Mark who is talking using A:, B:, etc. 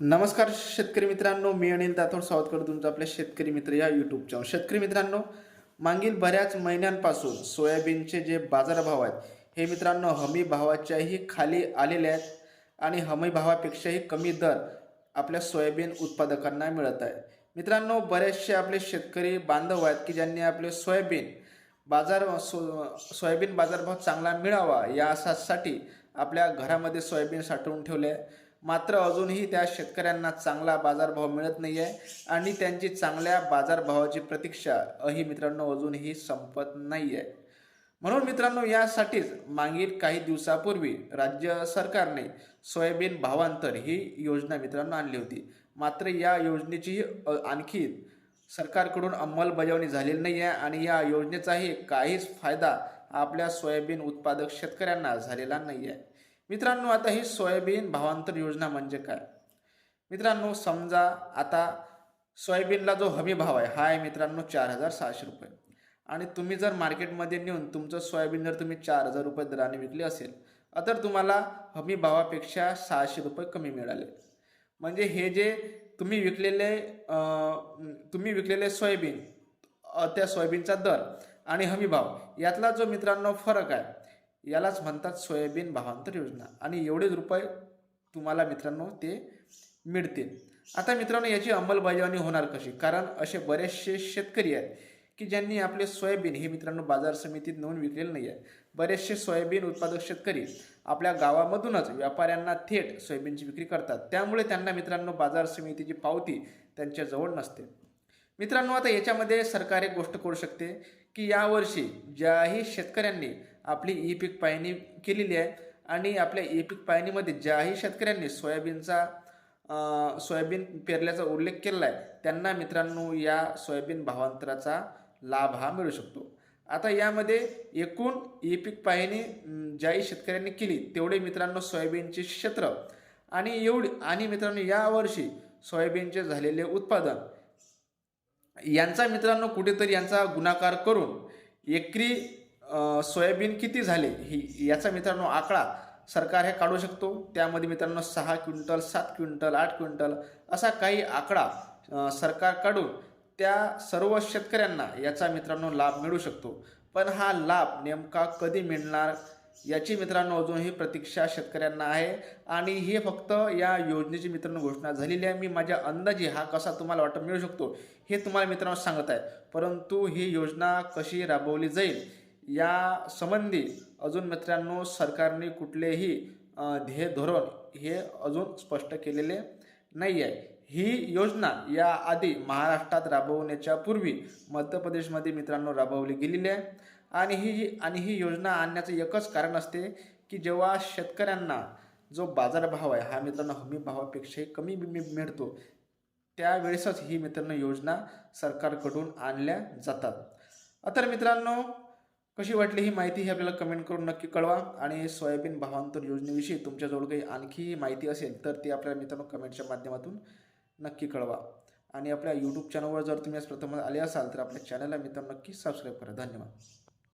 A: नमस्कार शेतकरी मित्रांनो मी अनिल दातोड. स्वागत करतो तुमचं आपल्या शेतकरी मित्र या यूट्यूब चॅनल शेतकरी मित्रांनो मागील बऱ्याच महिन्यांपासून सोयाबीनचे जे बाजारभाव आहेत हे मित्रांनो हमी भावाच्याही खाली आलेले आहेत आणि हमी भावापेक्षाही कमी दर आपल्या सोयाबीन उत्पादकांना मिळत आहे. मित्रांनो बरेचसे आपले शेतकरी बांधव आहेत की ज्यांनी आपले सोयाबीन बाजार सो सोयाबीन बाजारभाव चांगला मिळावा यासाठी आपल्या घरामध्ये सोयाबीन साठवून ठेवले आहे. मात्र अजूनही त्या शेतकऱ्यांना चांगला बाजारभाव मिळत नाही आहे आणि त्यांची चांगल्या बाजारभावाची प्रतीक्षा अही मित्रांनो अजूनही संपत नाही आहे म्हणून मित्रांनो यासाठीच मागील काही दिवसापूर्वी राज्य सरकारने सोयाबीन भावांतर ही योजना मित्रांनो आणली होती. मात्र या योजनेची आणखी सरकारकडून अंमलबजावणी झालेली नाही आहे आणि या योजनेचाही काहीच फायदा आपल्या सोयाबीन उत्पादक शेतकऱ्यांना झालेला नाही आहे मित्रांनो आता ही सोयाबीन भावांतर योजना म्हणजे काय? मित्रांनो समजा आता सोयाबीनला जो हमी भाव आहे हा आहे मित्रांनो चार हजार सहाशे रुपये. आणि तुम्ही जर मार्केटमध्ये नेऊन तुमचं सोयाबीन जर तुम्ही चार हजार रुपये दराने विकले असेल तर तुम्हाला हमी भावापेक्षा सहाशे रुपये कमी मिळाले. म्हणजे हे जे तुम्ही विकलेले तुम्ही विकलेले सोयाबीन त्या सोयाबीनचा दर आणि हमी भाव यातला जो मित्रांनो फरक आहे यालाच म्हणतात सोयाबीन भावांतर योजना. आणि एवढेच रुपये तुम्हाला मित्रांनो ते मिळतील. आता मित्रांनो याची अंमलबजावणी होणार कशी? कारण असे बरेचसे शेतकरी आहेत की ज्यांनी आपले सोयाबीन हे मित्रांनो बाजार समितीत नेऊन विकलेले नाही आहे बरेचसे सोयाबीन उत्पादक शेतकरी आपल्या गावामधूनच व्यापाऱ्यांना थेट सोयाबीनची विक्री करतात. त्यामुळे त्यांना मित्रांनो बाजार समितीची पावती त्यांच्याजवळ नसते. मित्रांनो आता याच्यामध्ये सरकार एक गोष्ट करू शकते की यावर्षी ज्याही शेतकऱ्यांनी आपली ई पीक पाहणी केलेली आहे. आणि आपल्या ई पीक पाहणीमध्ये ज्याही शेतकऱ्यांनी सोयाबीनचा सोयाबीन पेरल्याचा उल्लेख केलेला आहे त्यांना मित्रांनो या सोयाबीन भावांतराचा लाभ हा मिळू शकतो. आता यामध्ये एकूण ई पीक पाहणी ज्याही शेतकऱ्यांनी केली तेवढे मित्रांनो सोयाबीनचे क्षेत्र. आणि एवढी आणि मित्रांनो यावर्षी सोयाबीनचे झालेले उत्पादन यांचा मित्रांनो कुठेतरी यांचा गुणाकार करून एकरी सोयाबीन किती झाले ही याचा मित्रांनो आकडा सरकार हे काढू शकतो. त्यामध्ये मित्रांनो सहा क्विंटल सात क्विंटल आठ क्विंटल असा काही आकडा सरकार काढून त्या सर्व शेतकऱ्यांना याचा मित्रांनो लाभ मिळू शकतो. पण हा लाभ नेमका कधी मिळणार याची मित्रांनो अजूनही प्रतीक्षा शेतकऱ्यांना आहे. आणि हे फक्त या योजनेची मित्रांनो घोषणा झालेली आहे. मी माझ्या अंदाजे हा कसा तुम्हाला वाटत मिळू शकतो हे तुम्हाला मित्रांनो सांगत आहे. परंतु ही योजना कशी राबवली जाईल या संबंधी अजून मित्रांनो सरकारने कुठलेही ध्येय धोरण हे अजून स्पष्ट केलेले नाही आहे ही योजना या आधी महाराष्ट्रात राबवण्याच्या पूर्वी मध्य प्रदेशमध्ये मित्रांनो राबवली गेलेली आहे. आणि ही आणि ही योजना आणण्याचं एकच कारण असते की जेव्हा शेतकऱ्यांना जो बाजारभाव आहे हा मित्रांनो हमी भावापेक्षाही कमी मिळतो त्यावेळेसच ही मित्रांनो योजना सरकारकडून आणल्या जातात. तर मित्रांनो कशी वाटली ही माहिती ही आपल्याला कमेंट करून नक्की कळवा. आणि सोयाबीन भावांतर योजनेविषयी तुमच्याजवळ काही आणखी माहिती असेल तर ती आपल्या मित्रांनो कमेंटच्या माध्यमातून नक्की कळवा. आणि आपल्या यूट्यूब चॅनलवर जर तुम्ही आज प्रथम आले असाल तर आपल्या चॅनलला मित्रांनो नक्की सबस्क्राईब करा. धन्यवाद.